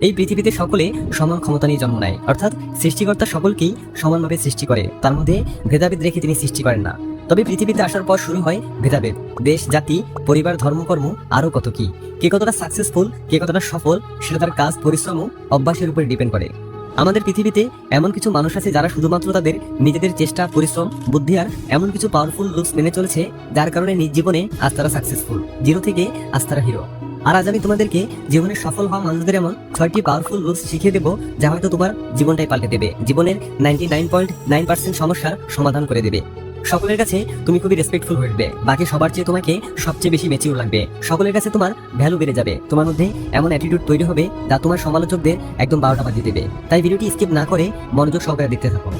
এই পৃথিবীতে সকলে সমান ক্ষমতা নিয়ে জন্ম নেয়। অর্থাৎ সৃষ্টিকর্তা সকলকেই সমানভাবে সৃষ্টি করে। তার মধ্যে ভেদাভেদ রেখে তিনি সৃষ্টি করেন না। তবে পৃথিবীতে আসার পর শুরু হয় ভেদাভেদ। দেশ, জাতি, পরিবার, ধর্মকর্ম আরও কত কি? কে কতটা সাকসেসফুল কে কতটা সফল, সেটা তার কাজ, পরিশ্রম অভ্যাসের উপর ডিপেন্ড করে। আমাদের পৃথিবীতে এমন কিছু মানুষ আছে যারা শুধুমাত্র তাদের নিজেদের চেষ্টা, পরিশ্রম, বুদ্ধি আর এমন কিছু পাওয়ারফুল লুকস মেনে চলেছে, যার কারণে নিজ জীবনে আজ তারা সাকসেসফুল জিরো থেকে আজ তারা হিরো আর আজ আমি তোমাদেরকে জীবনে সফল হওয়া মানুষদের এমন ছয়টি পাওয়ারফুল রুলস শিখিয়ে দেবো যা হয়তো তোমার জীবনটাই পাল্টে দেবে। জীবনের ninety nine point nine percent সমস্যার সমাধান করে দেবে। সকলের কাছে তুমি খুবই রেসপেক্টফুল হয়ে উঠবে। বাকি সবার চেয়ে তোমাকে সবচেয়ে বেশি মেচিউর লাগবে। সকলের কাছে তোমার ভ্যালু বেড়ে যাবে। তোমার মধ্যে এমন অ্যাটিটিউড তৈরি হবে যা তোমার সমালোচকদের একদম বারোটা বাজিয়ে দেবে। তাই ভিডিওটি স্কিপ না করে মনোযোগ সহকারে দেখতে থাকো।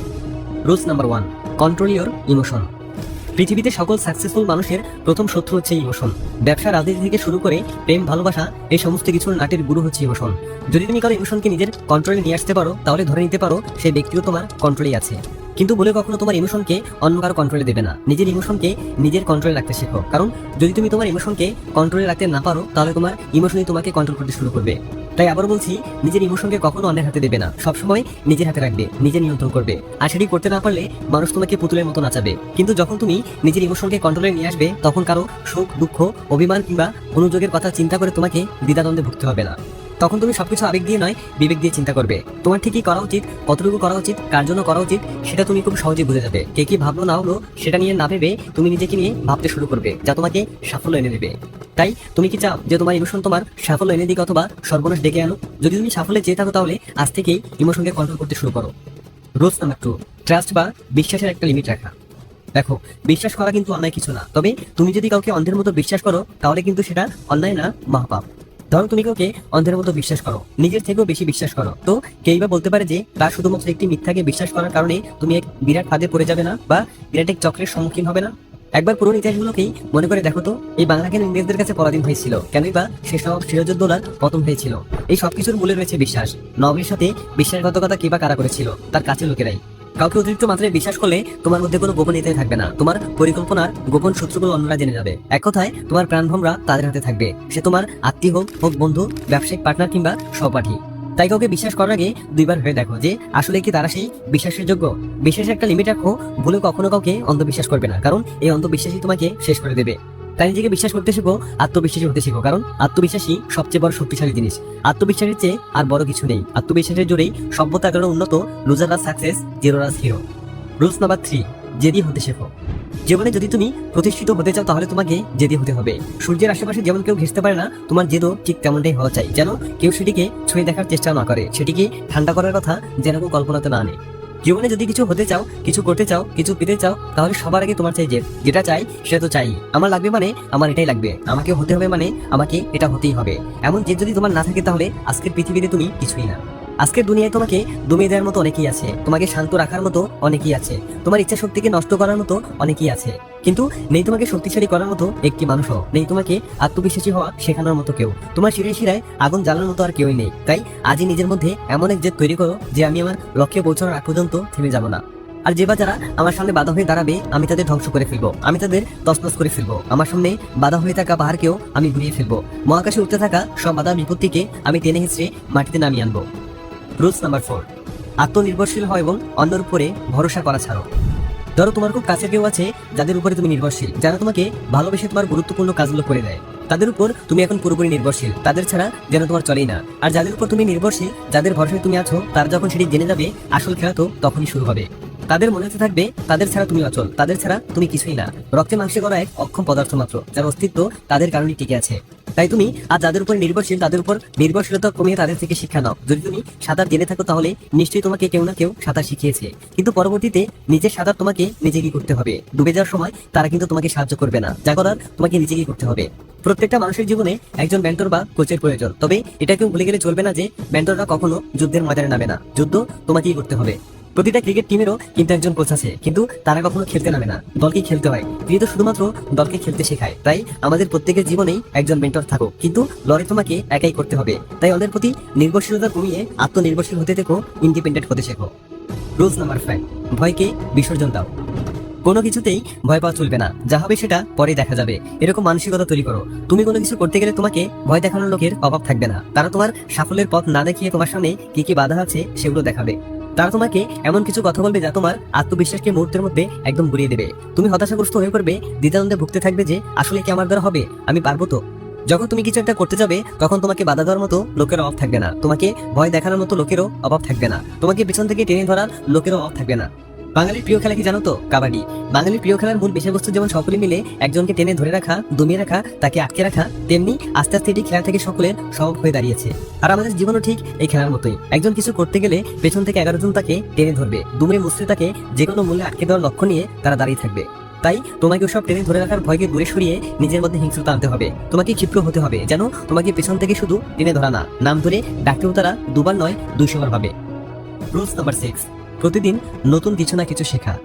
Rules number one control your emotion পৃথিবীতে সকল সাকসেসফুল মানুষের প্রথম শত্রু হচ্ছে ইমোশন ব্যবসার রাজনীতি থেকে শুরু করে প্রেম, ভালোবাসা, এই সমস্ত কিছুর নাটের গুরু হচ্ছে ইমোশন যদি তুমি কারও ইমোশনকে নিজের কন্ট্রোলে নিয়ে আসতে পারো, তাহলে ধরে নিতে পারো সেই ব্যক্তিও তোমার কন্ট্রোলেই আছে। কিন্তু বলে কখনো তোমার ইমোশনকে অন্য কারও কন্ট্রোলে দেবে না। নিজের ইমোশনকে নিজের কন্ট্রোলে রাখতে শেখো। কারণ যদি তুমি তোমার ইমোশনকে কন্ট্রোলে রাখতে না পারো, তাহলে তোমার ইমোশনই তোমাকে কন্ট্রোল করতে শুরু করবে। তাই আবার বলছি, নিজের ইমোশনকে কখনো অন্যের হাতে দেবে না। সবসময় নিজের হাতে রাখবে, নিজে নিয়ন্ত্রণ করবে। আর সেটি করতে না পারলে মানুষ তোমাকে পুতুলের মতো নাচাবে। কিন্তু যখন তুমি নিজের ইমোশনকে কন্ট্রোলে নিয়ে আসবে, তখন কারও সুখ দুঃখ, অভিমান কিংবা অনুযোগের কথা চিন্তা করে তোমাকে দ্বিধাদ্বন্দ্বে ভুগতে হবে না। তখন তুমি সবকিছু আবেগ দিয়ে নয়, বিবেক দিয়ে চিন্তা করবে। তোমার ঠিকই করা উচিত, কতটুকু করা উচিত, কার জন্য করা উচিত, সেটা তুমি খুব সহজে বুঝে যাবে। কে কি ভাবলো না হলো সেটা নিয়ে না ভেবে তুমি নিজেকে নিয়ে ভাবতে শুরু করবে, যা তোমাকে সাফল্য এনে দেবে। তাই তুমি কি চাও যে তোমার ইমোশন তোমার সাফল্য এনে দিক অথবা সর্বনাশ ডেকে আনো যদি তুমি সাফল্যে চেয়ে থাকো তাহলে আজ থেকেই ইমোশনকে কন্ট্রোল করতে শুরু করো। রুলস নাম্বার টু ট্রাস্ট বা বিশ্বাসের একটা লিমিট রাখা। দেখো, বিশ্বাস করা কিন্তু অন্যায় কিছু না, তবে তুমি যদি কাউকে অন্ধের মতো বিশ্বাস করো, তাহলে কিন্তু সেটা অন্যায় না, মহাপাপ। ধরো তুমি কাউকে অন্ধের মতো বিশ্বাস করো, নিজের থেকেও বেশি বিশ্বাস করো। তো কেই বা বলতে পারে যে তার শুধুমাত্র একটি মিথ্যাকে বিশ্বাস করার কারণে তুমি এক বিরাট ফাঁদে পড়ে যাবে না, বা বিরাট এক চক্রের সম্মুখীন হবে না? একবার পুরো ইতিহাসগুলোকেই মনে করে দেখো তো, এই বাংলা কেন ইংরেজদের কাছে পরাধীন হয়েছিল? কেনই বা সেসব সিরাজউদ্দৌলার পতন হয়েছিল? এই সবকিছুর মূলে রয়েছে বিশ্বাস। নবের সাথে বিশ্বাসঘাতকতা কে বা কারা করেছিল? তার কাছে লোকেরাই। কাউকে অতিরিক্ত মাত্রায় বিশ্বাস করলে তোমার মধ্যে কোনো গোপনীয়তাই থাকবে না। তোমার পরিকল্পনার গোপন শত্রুগুলো অন্যরা জেনে যাবে। এক কথায়, তোমার প্রাণভ্রমরা তাদের হাতে থাকবে। সে তোমার আত্মীয় হোক হোক বন্ধু, ব্যবসায়িক পার্টনার কিংবা সহপাঠী। তাই কাউকে বিশ্বাস করার আগে দুইবার ভেবে দেখো যে, আসলে কি তারা সেই বিশ্বাসের যোগ্য? বিশ্বাসের একটা লিমিট রাখো, ভুলে কখনো কাউকে অন্ধবিশ্বাস করবে না। কারণ এই অন্ধবিশ্বাসই তোমাকে শেষ করে দেবে। তাই নিজেকে বিশ্বাস করতে শেখো, আত্মবিশ্বাসী হতে শেখো। কারণ আত্মবিশ্বাসী সবচেয়ে বড় শক্তিশালী জিনিস। আত্মবিশ্বাসের চেয়ে আর বড় কিছু নেই। আত্মবিশ্বাসের জোরেই সভ্যতা কারণ উন্নত লুজাররা সাকসেস জিরোরাস হিরো রুলস নাম্বার থ্রি জেদি হতে শেখো। জীবনে যদি তুমি প্রতিষ্ঠিত হতে চাও, তাহলে তোমাকে জেদি হতে হবে। সূর্যের আশেপাশে যেমন কেউ ঘেসতে পারে না, তোমার জেদও ঠিক তেমনটাই হওয়া চাই। যেন কেউ সেটিকে ছুঁয়ে দেখার চেষ্টা না করে। সেটিকে ঠান্ডা করার কথা যেন কেউ কল্পনাতে না আনে। জীবনে যদি কিছু হতে চাও, কিছু করতে চাও, কিছু পেতে চাও, তাহলে সবার আগে তোমার চাই যে, যেটা চাই, সেটা তো চাই। আমার লাগবে মানে আমার এটাই লাগবে। আমাকে হতে হবে মানে আমাকে এটা হতেই হবে। এমন যে যদি তোমার না থাকে তাহলে আজকের পৃথিবীতে তুমি কিছুই না। আজকের দুনিয়ায় তোমাকে দমিয়ে দেওয়ার মতো অনেকেই আছে। তোমাকে শান্ত রাখার মতো অনেকেই আছে। তোমার ইচ্ছা শক্তিকে নষ্ট করার মতো অনেকেই আছে। কিন্তু নেই তোমাকে শক্তিশালী করার মতো একটি মানুষও। নেই তোমাকে আত্মবিশ্বাসী হওয়া শেখানোর মতো কেউ। তোমার শিরায় শিরায় আগুন জ্বালানোর মতো আর কেউই নেই। তাই আজই নিজের মধ্যে এমন এক জেদ তৈরি করো যে আমি আমার লক্ষ্যে পৌঁছানোর আগ পর্যন্ত থেমে যাব না। আর যে বা যারা আমার সামনে বাধা হয়ে দাঁড়াবে, আমি তাদের ধ্বংস করে ফেলব। আমি তাদের তসনস করে ফেলব। আমার সামনে বাধা হয়ে থাকা পাহাড়কেও আমি ঘুরিয়ে ফেলব। মহাকাশে উঠতে থাকা সব বাধা বিপত্তিকে আমি টেনে হিঁচড়ে মাটিতে নামিয়ে আনব। Rules number four. আত্মনির্ভরশীল হয় এবং অন্যের উপরে ভরসা করা ছাড়ো। ধরো তোমার খুব কাছের কেউ আছে, যাদের উপরে তুমি নির্ভরশীল। যারা তোমাকে ভালোবেসে তোমার গুরুত্বপূর্ণ কাজগুলো করে দেয়। তাদের উপর তুমি এখন পুরোপুরি নির্ভরশীল। তাদের ছাড়া যেন তোমার চলেই না। আর যাদের উপর তুমি নির্ভরশীল, যাদের ভরসায় তুমি আছো, তারা যখন সেটি জেনে যাবে, আসল খেলা তো তখনই শুরু হবে। তাদের মনে হতে থাকবে, তাদের ছাড়া তুমি অচল। তাদের ছাড়া তুমি কিছুই না। রক্তে মাংসে করা এক অক্ষম পদার্থ মাত্র, যার অস্তিত্ব তাদের কারণে টিকে আছে। তাই তুমি আজ যাদের উপর নির্ভরশীল, তাদের উপর নির্ভরশীলতা কমিয়ে তাদের থেকে শিক্ষা নাও। যদি তুমি সাঁতার জেনে থাকো তাহলে নিশ্চয়ই তোমাকে কেউ না কেউ সাঁতার শিখিয়েছে। কিন্তু পরবর্তীতে নিজের সাঁতার তোমাকে নিজেকেই করতে হবে। ডুবে যাওয়ার সময় তারা কিন্তু তোমাকে সাহায্য করবে না। যা করার তোমাকে নিজেকেই করতে হবে। প্রত্যেকটা মানুষের জীবনে একজন মেন্টর বা কোচের প্রয়োজন। তবে এটা কেউ ভুলে গেলে চলবে না যে মেন্টররা কখনো যুদ্ধের ময়দানে নামে না। যুদ্ধ তোমাকেই করতে হবে। প্রতিটা ক্রিকেট টিমেরও কিন্তু একজন কোচ আছে, কিন্তু তারা কখনো খেলতে নামে না। দলকে খেলতে হয়। তো শুধুমাত্র দলকে খেলতে শেখায়। তাই আমাদের প্রত্যেকের জীবনেই একজন মেন্টর থাকুক। কিন্তু লড়াই তোমাকে একাই করতে হবে। তাই ওদের প্রতি নির্ভরশীলতা কমিয়ে আত্মনির্ভরশীল হতে থেকো ইন্ডিপেন্ডেন্ট হতে শেখো। রুলস নাম্বার ফাইভ ভয়কে বিসর্জন দাও। কোনো কিছুতেই ভয় পাওয়া চলবে না। যা হবে সেটা পরে দেখা যাবে। এরকম মানসিকতা তৈরি করো। তুমি কোনো কিছু করতে গেলে তোমাকে ভয় দেখানোর লোকের অভাব থাকবে না। তারা তোমার সাফল্যের পথ না দেখিয়ে তোমার সামনে কি কি বাধা আছে সেগুলো দেখাবে। তারা তোমাকে এমন কিছু কথা বলবে যা তোমার আত্মবিশ্বাসকে মুহূর্তের মধ্যে একদম ঘুরিয়ে দেবে। তুমি হতাশাগ্রস্ত হয়ে পড়বে দ্বিধানন্দে ভুগতে থাকবে যে, আসলে কি আমার দ্বারা হবে? আমি পারব তো। যখন তুমি কিছু একটা করতে যাবে, তখন তোমাকে বাধা দেওয়ার মতো লোকের অভাব থাকবে না। তোমাকে ভয় দেখানোর মতো লোকেরও অভাব থাকবে না। তোমাকে পিছন থেকে টেনে ধরার লোকেরও অভাব থাকবে না। বাঙালির প্রিয় খেলা কি জানো তো? কাবাডি। বাঙালির প্রিয় খেলার মূল বিষয়বস্তু যেমন সকলে মিলে একজনকে টেনে ধরে রাখা, দমিয়ে রাখা, তাকে আটকে রাখা, তেমনি আস্তে আস্তে এটি খেলা থেকে সকলের স্বভাব হয়ে দাঁড়িয়েছে। আর আমাদের জীবনও ঠিক এই খেলার মতোই। একজন কিছু করতে গেলে পেছন থেকে এগারো জন তাকে টেনে ধরবে। দুমড়ে মুসড়ে তাকে যে কোনো মূল্যে আটকে দেওয়ার লক্ষ্য নিয়ে তারা দাঁড়িয়ে থাকবে। তাই তোমাকে সব টেনে ধরে রাখার ভয়কে দূরে সরিয়ে নিজের মধ্যে হিংস্রতা আনতে হবে। তোমাকে ক্ষিপ্র হতে হবে যেন তোমাকে পেছন থেকে শুধু টেনে ধরা না। নাম ধরে ডাকতেও তারা দুবার নয়, দুইশো বার ভাবে। Rules number six. প্রতিদিন নতুন কিছু না কিছু শেখা।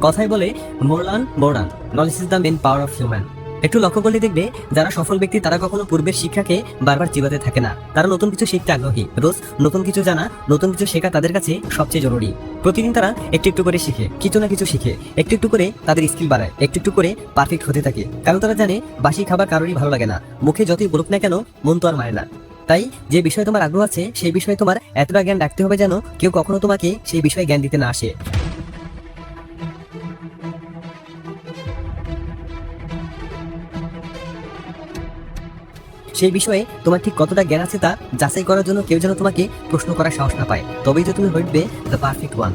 কথায় বলে, মোরলান বোরান knowledge is the main power of human একটু লক্ষ্য করলে দেখবে, যারা সফল ব্যক্তি, তারা কখনো পূর্বের শিক্ষাকে বারবার চিবাতে থাকে না। তারা নতুন কিছু শিখতে আগ্রহী। রোজ নতুন কিছু জানা, নতুন কিছু শেখা তাদের কাছে সবচেয়ে জরুরি। প্রতিদিন তারা একটু একটু করে শিখে, কিছু না কিছু শিখে, একটু একটু করে তাদের স্কিল বাড়ায়, একটু একটু করে পারফেক্ট হতে থাকে। কারণ তারা জানে, বাসি খাবার কারোরই ভালো লাগে না। মুখে যতই বলুক না কেন, মন তো আর মারে না। তাই যে বিষয়ে তোমার আগ্রহ আছে, সেই বিষয়ে তোমার এতটা জ্ঞান রাখতে হবে যেন কেউ কখনো তোমাকে সেই বিষয়ে জ্ঞান দিতে না আসে। সেই বিষয়ে তোমার ঠিক কতটা জ্ঞান আছে তা যাচাই করার জন্য কেউ যেন তোমাকে প্রশ্ন করার সাহস না পায়। তবেই তো তুমি হইবে দ্য পারফেক্ট ওয়ান